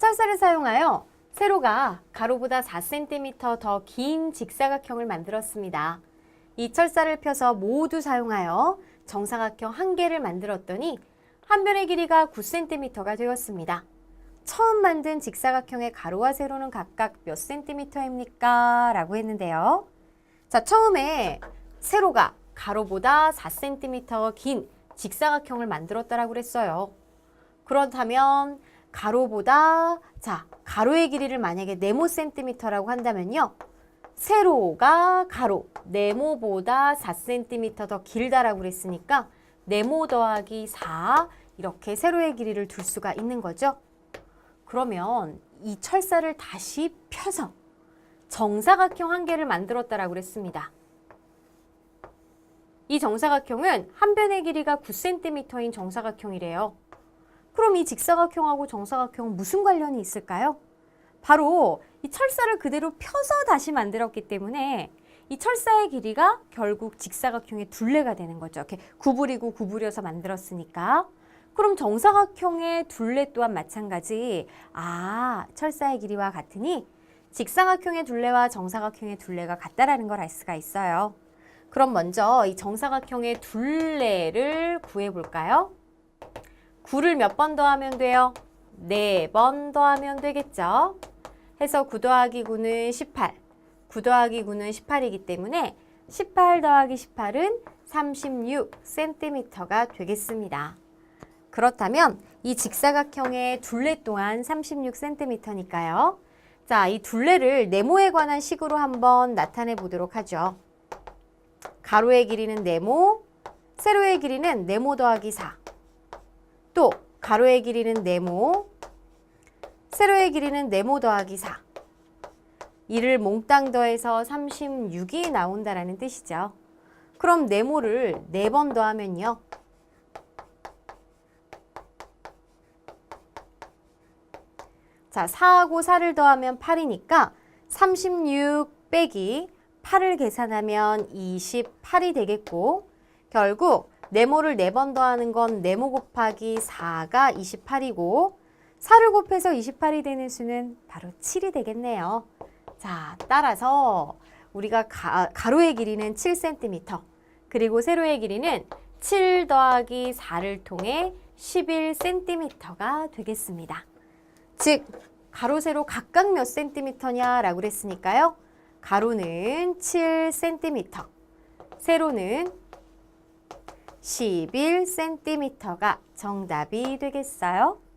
철사를 사용하여 세로가 가로보다 4cm 더 긴 직사각형을 만들었습니다. 이 철사를 펴서 모두 사용하여 정사각형 한 개를 만들었더니 한 변의 길이가 9cm가 되었습니다. 처음 만든 직사각형의 가로와 세로는 각각 몇 cm입니까? 라고 했는데요. 자, 처음에 세로가 가로보다 4cm 긴 직사각형을 만들었다라고 그랬어요. 그렇다면 가로보다 자, 가로의 길이를 만약에 네모 센티미터라고 한다면요. 세로가 가로, 네모보다 4cm 더 길다라고 그랬으니까 네모 더하기 4 이렇게 세로의 길이를 둘 수가 있는 거죠. 그러면 이 철사를 다시 펴서 정사각형 한 개를 만들었다라고 그랬습니다. 이 정사각형은 한 변의 길이가 9cm인 정사각형이래요. 그럼 이 직사각형하고 정사각형은 무슨 관련이 있을까요? 바로 이 철사를 그대로 펴서 다시 만들었기 때문에 이 철사의 길이가 결국 직사각형의 둘레가 되는 거죠. 이렇게 구부리고 구부려서 만들었으니까. 그럼 정사각형의 둘레 또한 마찬가지. 아, 철사의 길이와 같으니 직사각형의 둘레와 정사각형의 둘레가 같다라는 걸 알 수가 있어요. 그럼 먼저 이 정사각형의 둘레를 구해 볼까요? 9를 몇 번 더하면 돼요? 4번 더하면 되겠죠? 해서 9 더하기 9는 18. 9 더하기 9는 18이기 때문에 18 더하기 18은 36cm가 되겠습니다. 그렇다면 이 직사각형의 둘레 또한 36cm니까요. 자, 이 둘레를 네모에 관한 식으로 한번 나타내 보도록 하죠. 가로의 길이는 네모, 세로의 길이는 네모 더하기 4. 또 가로의 길이는 네모, 세로의 길이는 네모 더하기 4. 이를 몽땅 더해서 36이 나온다라는 뜻이죠. 그럼 네모를 4번 더하면요. 자, 4하고 4를 더하면 8이니까 36 빼기 8을 계산하면 28이 되겠고 결국 네모를 4번 더하는 건 네모 곱하기 4가 28이고 4를 곱해서 28이 되는 수는 바로 7이 되겠네요. 자, 따라서 우리가 가, 가로의 길이는 7cm 그리고 세로의 길이는 7 더하기 4를 통해 11cm가 되겠습니다. 즉 가로 세로 각각 몇 cm냐라고 그랬으니까요. 가로는 7cm, 세로는 11cm가 정답이 되겠어요.